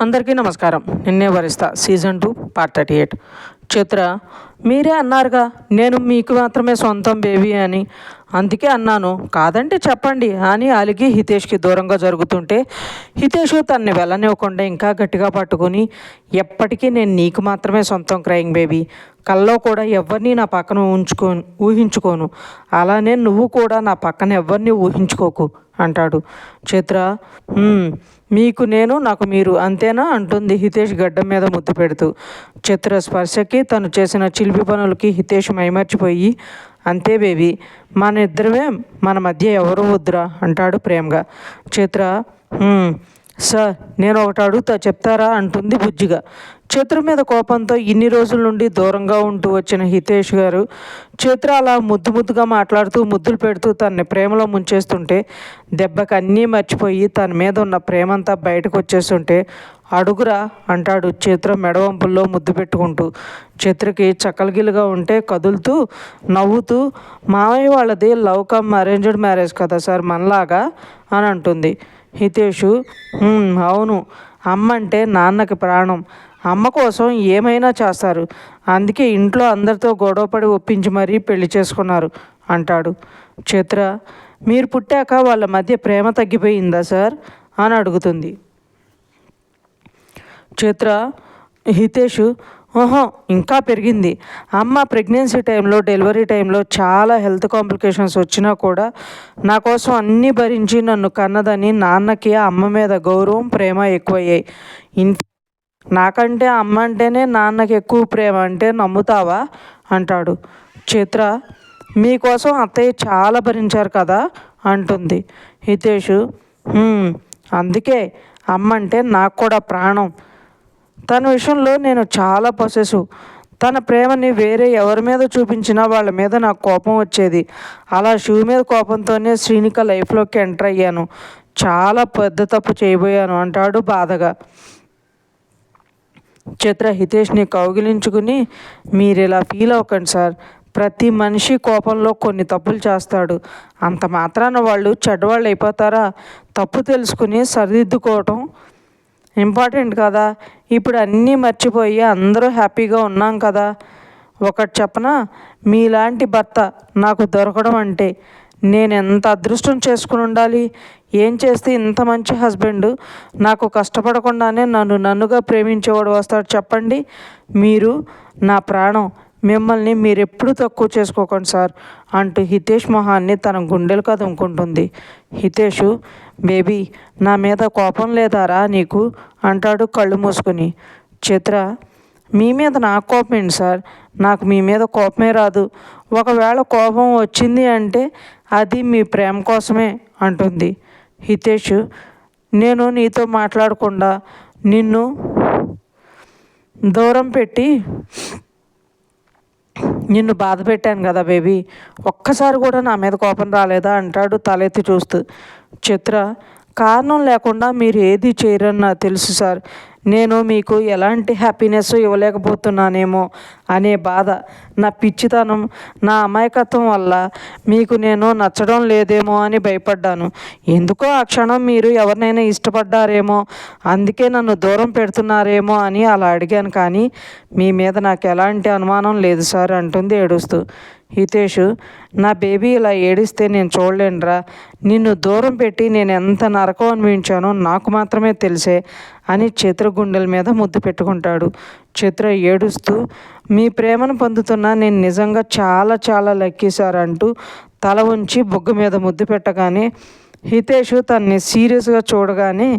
అందరికీ నమస్కారం. Ninne Varistha season two part thirty eight. Chitra మీరే అన్నారుగా నేను మీకు మాత్రమే సొంతం బేబీ అని. అందుకే అన్నాను కాదంటే చెప్పండి అని అలిగి హితేష్కి దూరంగా జరుగుతుంటే హితేష్ తన్ని వెళ్ళనివ్వకుండా ఇంకా గట్టిగా పట్టుకుని ఎప్పటికీ నేను నీకు మాత్రమే సొంతం క్రయింగ్ బేబీ. కల్లో కూడా ఎవరిని నా పక్కన ఉంచుకో ఊహించుకోను. అలానే నువ్వు కూడా నా పక్కన ఎవరిని ఊహించుకోకు అంటాడు. చిత్ర మీకు నేను నాకు మీరు అంతేనా? అంటుంది హితేష్ గడ్డం మీద ముద్దు పెడుతూ. చిత్ర స్పర్శకి తను చేసిన చిలిపి పనులకి హితేష్ మైమర్చిపోయి అంతే బేబీ మన ఇద్దరమే మన మధ్య ఎవరు వద్దురా? అంటాడు ప్రేమగా. చిత్ర సార్ నేను ఒకటి అడుగుతా చెప్తారా? అంటుంది బుజ్జిగా. చిత్ర మీద కోపంతో ఇన్ని రోజుల నుండి దూరంగా ఉంటూ వచ్చిన హితేష్ గారు చిత్ర అలా ముద్దు ముద్దుగా మాట్లాడుతూ ముద్దులు పెడుతూ తనని ప్రేమలో ముంచేస్తుంటే దెబ్బకి అన్నీ మర్చిపోయి తన మీద ఉన్న ప్రేమంతా బయటకు వచ్చేస్తుంటే అడుగురా అంటాడు చిత్ర మెడవంపుల్లో ముద్దు పెట్టుకుంటూ. చిత్రకి చక్కలగిలుగా ఉంటే కదులుతూ నవ్వుతూ మామయ్య వాళ్ళది లవ్ కమ్ అరేంజ్డ్ మ్యారేజ్ కదా సార్ మనలాగా అని అంటుంది. హితేషు అవును. అమ్మ అంటే నాన్నకి ప్రాణం. అమ్మ కోసం ఏమైనా చేస్తారు. అందుకే ఇంట్లో అందరితో గొడవపడి ఒప్పించి మరీ పెళ్ళి చేసుకున్నారు అంటాడు. చిత్ర మీరు పుట్టాక వాళ్ళ మధ్య ప్రేమ తగ్గిపోయిందా సార్? అని అడుగుతుంది. చిత్ర హితేష్ ఓహో ఇంకా పెరిగింది. అమ్మ ప్రెగ్నెన్సీ టైంలో డెలివరీ టైంలో చాలా హెల్త్ కాంప్లికేషన్స్ వచ్చినా కూడా నా కోసం అన్నీ భరించి నన్ను కన్నదని నాన్నకి అమ్మ మీద గౌరవం ప్రేమ ఎక్కువయ్యాయి. ఇన్ నాకంటే అమ్మ అంటేనే నాన్నకి ఎక్కువ ప్రేమ అంటే నమ్ముతావా? అంటాడు. చిత్ర మీకోసం అత్తయ్య చాలా భరించారు కదా? అంటుంది. హితేష్ అందుకే అమ్మ అంటే నాకు కూడా ప్రాణం. తన విషయంలో నేను చాలా పొసెసివ్ తన ప్రేమని వేరే ఎవరి మీద చూపించినా వాళ్ళ మీద నాకు కోపం వచ్చేది. అలా శివ మీద కోపంతోనే శ్రీనిక లైఫ్లోకి ఎంటర్ అయ్యాను. చాలా పెద్ద తప్పు చేయబోయాను అంటాడు బాధగా. చిత్ర హితేష్ని కౌగిలించుకుని మీరు ఇలా ఫీల్ అవ్వకండి సార్. ప్రతి మనిషి కోపంలో కొన్ని తప్పులు చేస్తాడు. అంత మాత్రాన వాళ్ళు చెడ్డవాళ్ళు అయిపోతారా? తప్పు తెలుసుకుని సరిదిద్దుకోవటం ఇంపార్టెంట్ కదా. ఇప్పుడు అన్నీ మర్చిపోయి అందరూ హ్యాపీగా ఉన్నాం కదా. ఒకటి చెప్పనా? మీలాంటి భర్త నాకు దొరకడం అంటే నేను ఎంత అదృష్టం చేసుకుని ఉండాలి? ఏం చేస్తే ఇంత మంచి హస్బెండ్? నాకు కష్టపడకుండానే నన్ను నన్నుగా ప్రేమించేవాడు వస్తాడు చెప్పండి. మీరు నా ప్రాణం. మిమ్మల్ని మీరెప్పుడు తక్కువ చేసుకోకండి సార్ అంటూ హితేష్ మొహాన్ని తన గుండెలు కదుముకుంటుంది హితేషు బేబీ నా మీద కోపం లేదారా నీకు? అంటాడు కళ్ళు మూసుకుని. చిత్ర మీ మీద నాకు కోపం ఏంటి సార్? నాకు మీ మీద కోపమే రాదు. ఒకవేళ కోపం వచ్చింది అంటే అది మీ ప్రేమ కోసమే అంటుంది. హితేష్ నేను నీతో మాట్లాడకుండా నిన్ను దూరం పెట్టి నిన్ను బాధ పెట్టాను కదా బేబీ ఒక్కసారి కూడా నా మీద కోపం రాలేదా అంటాడు తలెత్తి చూస్తూ. చిత్ర కారణం లేకుండా మీరు ఏది చేయరని నాకు తెలుసు సార్. నేను మీకు ఎలాంటి హ్యాపీనెస్ ఇవ్వలేకపోతున్నానేమో అనే బాధ నా పిచ్చితనం నా అమాయకత్వం వల్ల మీకు నేను నచ్చడం లేదేమో అని భయపడ్డాను. ఎందుకో ఆ క్షణం మీరు ఎవరినైనా ఇష్టపడ్డారేమో అందుకే నన్ను దూరం పెడుతున్నారేమో అని అలా అడిగాను. కానీ మీ మీద నాకు ఎలాంటి అనుమానం లేదు సార్ అంటుంది ఏడుస్తూ. హితేష్ నా బేబీ ఇలా ఏడిస్తే నేను చూడలేనురా. నిన్ను దూరం పెట్టి నేను ఎంత నరకం అనిపించానో నాకు మాత్రమే తెలిసే అని చిత్ర గుండెల మీద ముద్దు పెట్టుకుంటాడు. చిత్ర ఏడుస్తూ మీ ప్రేమను పొందుతున్న నేను నిజంగా చాలా చాలా లక్కీ సార్ అంటూ తల ఉంచి బొగ్గు మీద ముద్దు పెట్టగానే హితేష్ తన్ని సీరియస్గా చూడగానే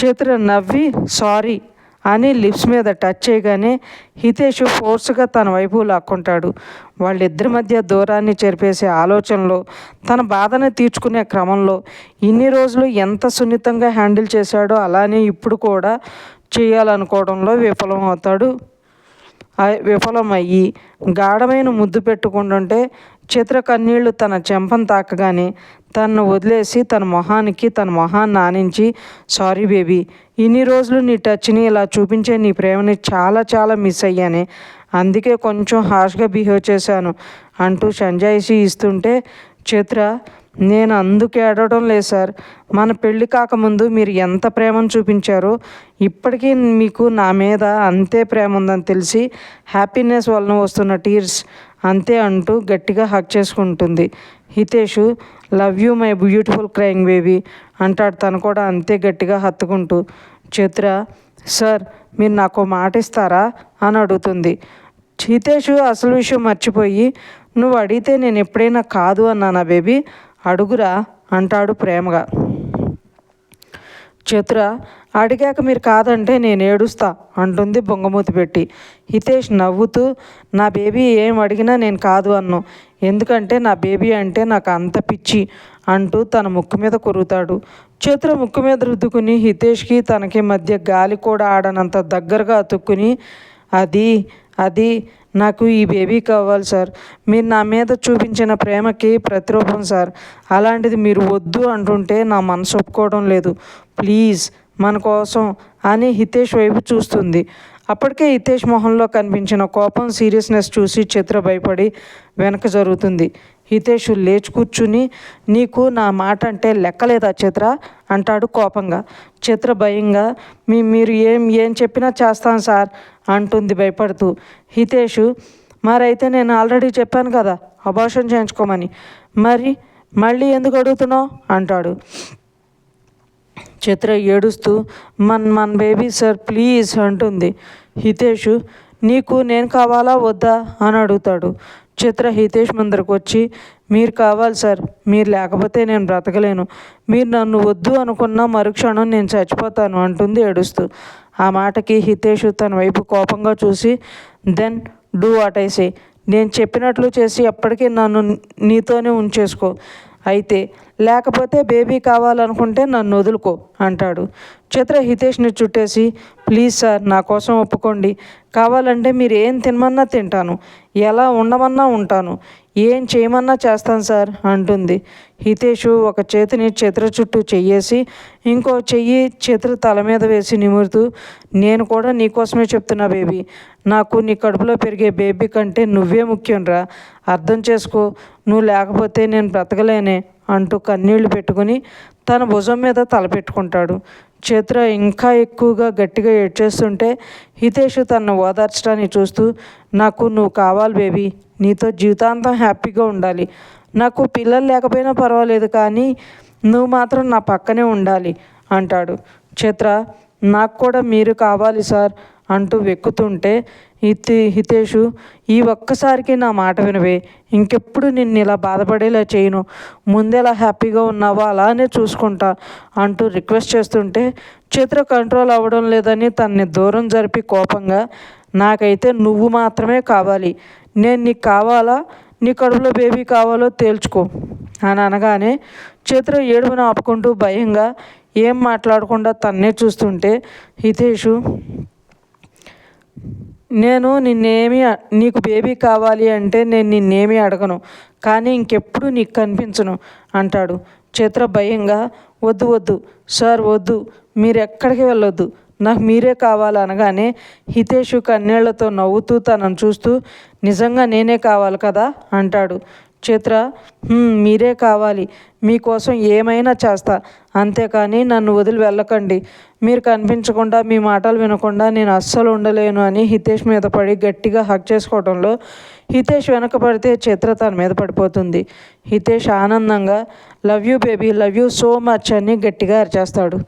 చిత్ర నవ్వి సారీ అని లిప్స్ మీద టచ్ చేయగానే హితేష్ ఫోర్స్గా తన వైపు లాక్కుంటాడు. వాళ్ళిద్దరి మధ్య దూరాన్ని చెరిపేసే ఆలోచనలో తన బాధను తీర్చుకునే క్రమంలో ఇన్ని రోజులు ఎంత సున్నితంగా హ్యాండిల్ చేశాడో అలానే ఇప్పుడు కూడా చేయాలనుకోవడంలో విఫలం అవుతాడు విఫలమయ్యి గాఢమైన ముద్దు పెట్టుకుంటుంటే చిత్ర కన్నీళ్ళు తన చెంపను తాకగానే తనను వదిలేసి తన మొహానికి తన మొహాన్ని ఆనించి సారీ బేబీ ఇన్ని రోజులు నీ టచ్ని ఇలా చూపించే నీ ప్రేమని చాలా చాలా మిస్ అయ్యానే. అందుకే కొంచెం హార్ష్గా బిహేవ్ చేశాను అంటూ సంజాయిషి ఇస్తుంటే చిత్ర నేను అందుకు ఏడవడం లేదు సార్. మన పెళ్ళి కాకముందు మీరు ఎంత ప్రేమను చూపించారో ఇప్పటికీ మీకు నా మీద అంతే ప్రేమ ఉందని తెలిసి హ్యాపీనెస్ వలన వస్తున్న టీర్స్ అంతే అంటూ గట్టిగా హక్ చేసుకుంటుంది. Hitesh love you my beautiful crying baby అంటాడు. తను కూడా అంతే గట్టిగా హత్తుకుంటూ. చిత్ర సార్ మీరు నాకు మాట ఇస్తారా? అని అడుగుతుంది. హితేషు అసలు విషయం మర్చిపోయి నువ్వు అడిగితే నేను ఎప్పుడైనా కాదు అన్నానా బేబీ? అడుగురా అంటాడు ప్రేమగా. చతుర అడిగాక మీరు కాదంటే నేను ఏడుస్తా అంటుంది బొంగమూతి పెట్టి. హితేష్ నవ్వుతూ నా బేబీ ఏం అడిగినా నేను కాదు అన్ను. ఎందుకంటే నా బేబీ అంటే నాకు అంత పిచ్చి అంటూ తన ముక్కు మీద కొరుకుతాడు. చతుర ముక్కు మీద రుద్దుకుని హితేష్కి తనకి మధ్య గాలి కూడా ఆడనంత దగ్గరగా అతుక్కుని అది అది నాకు ఈ బేబీ కావాలి సార్. మీరు నా మీద చూపించిన ప్రేమకి ప్రతిరూపం సార్. అలాంటిది మీరు వద్దు అంటుంటే నా మనసు ఒప్పుకోవడం లేదు. ప్లీజ్ మన కోసం అని హితేష్ వైపు చూస్తుంది. అప్పటికే హితేష్ మొహంలో కనిపించిన కోపం సీరియస్నెస్ చూసి చిత్ర భయపడి వెనక జరుగుతుంది. హితేషు లేచి కూర్చుని నీకు నా మాట అంటే లెక్కలేదా చిత్ర? అంటాడు కోపంగా. చిత్ర భయంగా మీ మీరు ఏం ఏం చెప్పినా చేస్తాను సార్ అంటుంది భయపడుతూ. హితేషు మరైతే నేను ఆల్రెడీ చెప్పాను కదా అబార్షన్ చేయించుకోమని. మరి మళ్ళీ ఎందుకు అడుగుతున్నావు? అంటాడు. చిత్ర ఏడుస్తూ Mann Mann baby sir please అంటుంది. హితేషు నీకు నేను కావాలా వద్దా? అని అడుగుతాడు. చిత్ర హితేష్ ముందరకు వచ్చి మీరు కావాలి సార్ మీరు లేకపోతే నేను బ్రతకలేను. మీరు నన్ను వద్దు అనుకున్న మరుక్షణం నేను చచ్చిపోతాను అంటుంది ఏడుస్తూ. ఆ మాటకి హితేష్ తన వైపు కోపంగా చూసి then do what I say. నేను చెప్పినట్లు చేసి ఎప్పటికీ నన్ను నీతోనే ఉంచేసుకో. అయితే లేకపోతే బేబీ కావాలనుకుంటే నన్ను వదులుకో అంటాడు. చిత్ర హితేష్ని చుట్టేసి ప్లీజ్ సార్ నా కోసం ఒప్పుకోండి. కావాలంటే మీరు ఏం తినమన్నా తింటాను. ఎలా ఉండమన్నా ఉంటాను. ఏం చేయమన్నా చేస్తాను సార్ అంటుంది. హితేషు ఒక చేతిని చిత్ర చుట్టూ చెయ్యేసి ఇంకో చెయ్యి చిత్ర తల మీద వేసి నిమురుతూ నేను కూడా నీకోసమే చెప్తున్నా బేబీ. నాకు నీ కడుపులో పెరిగే బేబీ కంటే నువ్వే ముఖ్యంరా. అర్థం చేసుకో. నువ్వు లేకపోతే నేను బ్రతకలేనే. అంటూ కన్నీళ్ళు పెట్టుకుని తన భుజం మీద తల పెట్టుకుంటాడు. చిత్ర ఇంకా ఎక్కువగా గట్టిగా ఏడ్చేస్తుంటే హితేష్ తనను ఓదార్చడానికి చూస్తూ నాకు నువ్వు కావాలి బేబీ నీతో జీవితాంతం హ్యాపీగా ఉండాలి. నాకు పిల్లలు లేకపోయినా పర్వాలేదు కానీ నువ్వు మాత్రం నా పక్కనే ఉండాలి అంటాడు. చిత్ర నాకు కూడా మీరు కావాలి సార్ అంటూ వెక్కుతుంటే హితే హితేషు ఈ ఒక్కసారికి నా మాట వినవే. ఇంకెప్పుడు నిన్ను ఇలా బాధపడేలా చేయను. ముందెలా హ్యాపీగా ఉన్నావో అలానే చూసుకుంటా అంటూ రిక్వెస్ట్ చేస్తుంటే చిత్ర కంట్రోల్ అవ్వడం లేదని తన్ని దూరం జరిపి కోపంగా నాకైతే నువ్వు మాత్రమే కావాలి. నేను నీకు కావాలా? నీ కడుపులో బేబీ కావాలో తేల్చుకో. అని అనగానే చిత్ర ఏడుపును ఆపుకుంటూ భయంగా ఏం మాట్లాడకుండా తన్నే చూస్తుంటే హితేషు నేను నిన్నేమి నీకు బేబీ కావాలి అంటే నేను నిన్నేమీ అడగను కానీ ఇంకెప్పుడు నీకు కనిపించను అంటాడు. చిత్ర భయంగా వద్దు వద్దు సార్ వద్దు మీరు ఎక్కడికి వెళ్ళొద్దు నాకు మీరే కావాలి అనగానే హితేషు కన్నీళ్ళతో నవ్వుతూ తనను చూస్తూ నిజంగా నేనే కావాలి కదా అంటాడు. చిత్ర మీరే కావాలి. మీకోసం ఏమైనా చేస్తా. అంతేకాని నన్ను వదిలి వెళ్ళకండి. మీరు కనిపించకుండా మీ మాటలు వినకుండా నేను అస్సలు ఉండలేను అని హితేష్ మీద పడి గట్టిగా హక్ చేసుకోవడంలో హితేష్ వెనక పడితే చిత్ర తన మీద పడిపోతుంది. హితేష్ ఆనందంగా love you baby love you so much అని గట్టిగా అరిచేస్తాడు.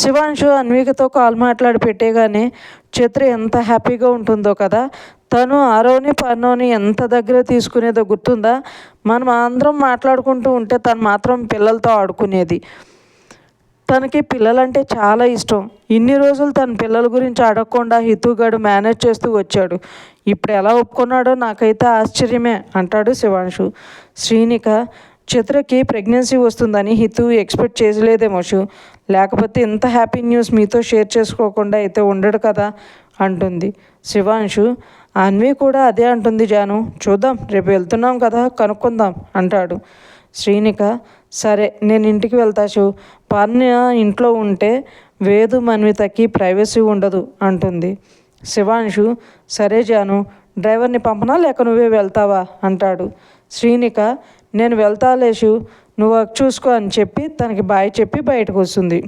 శివాంశు అన్వికతో కాల్ మాట్లాడి పెట్టేగానే చిత్ర ఎంత హ్యాపీగా ఉంటుందో కదా! తను ఆరోని పన్నోని ఎంత దగ్గర తీసుకునేదో గుర్తుందా? మనం అందరం మాట్లాడుకుంటూ ఉంటే తను మాత్రం పిల్లలతో ఆడుకునేది. తనకి పిల్లలంటే చాలా ఇష్టం. ఇన్ని రోజులు తన పిల్లల గురించి అడగకుండా హితుగాడు మేనేజ్ చేస్తూ వచ్చాడు. ఇప్పుడు ఎలా ఒప్పుకున్నాడో నాకైతే ఆశ్చర్యమే అంటాడు శివాంశు. శ్రీనిక చిత్రకి ప్రెగ్నెన్సీ వస్తుందని హితు ఎక్స్పెక్ట్ చేయలేదేమో షు లేకపోతే ఇంత హ్యాపీ న్యూస్ మీతో షేర్ చేసుకోకుండా అయితే ఉండడు కదా అంటుంది శివాంశు. అన్వి కూడా అదే అంటుంది జాను. చూద్దాం రేపు వెళ్తున్నాం కదా కనుక్కుందాం అంటాడు. శ్రీనిక సరే నేను ఇంటికి వెళ్తా శివ్. పర్ణ ఇంట్లో ఉంటే వేదు మన్వితకి ప్రైవసీ ఉండదు అంటుంది. శివాంశు సరే జాను డ్రైవర్ని పంపనా లేక నువ్వే వెళ్తావా అంటాడు. శ్రీనిక నేను వెళ్తాలేషు నువ్వు వర్క్ చూసుకో అని చెప్పి తనకి బాయ్ చెప్పి బయటకు వస్తుంది.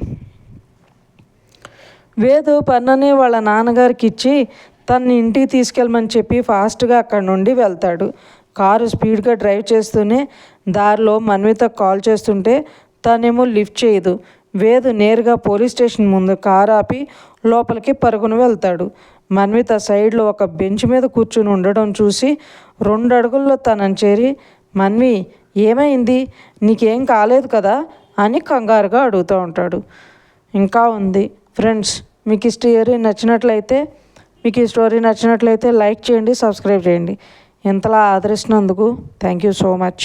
వేదు పన్నని వాళ్ళ నాన్నగారికి ఇచ్చి తనని ఇంటికి తీసుకెళ్ళమని చెప్పి ఫాస్ట్గా అక్కడ నుండి వెళ్తాడు. కారు స్పీడ్గా డ్రైవ్ చేస్తూనే దారిలో మన్విత కాల్ చేస్తుంటే తనేమో లిఫ్ట్ చేయదు. వేదు నేరుగా పోలీస్ స్టేషన్ ముందు కారు ఆపి లోపలికి పరుగున వెళ్తాడు. మన్విత సైడ్లో ఒక బెంచ్ మీద కూర్చుని ఉండడం చూసి రెండు అడుగుల్లో తనని చేరి మన్వి ఏమైంది? నీకేం కాలేదు కదా? అని కంగారుగా అడుగుతూ ఉంటాడు. ఇంకా ఉంది. ఫ్రెండ్స్ మీకు ఈ స్టోరీ నచ్చినట్లయితే మీకు ఈ స్టోరీ నచ్చినట్లయితే లైక్ చేయండి సబ్స్క్రైబ్ చేయండి. ఇంతలా ఆదరిస్తున్నందుకు థ్యాంక్ యూ సో మచ్.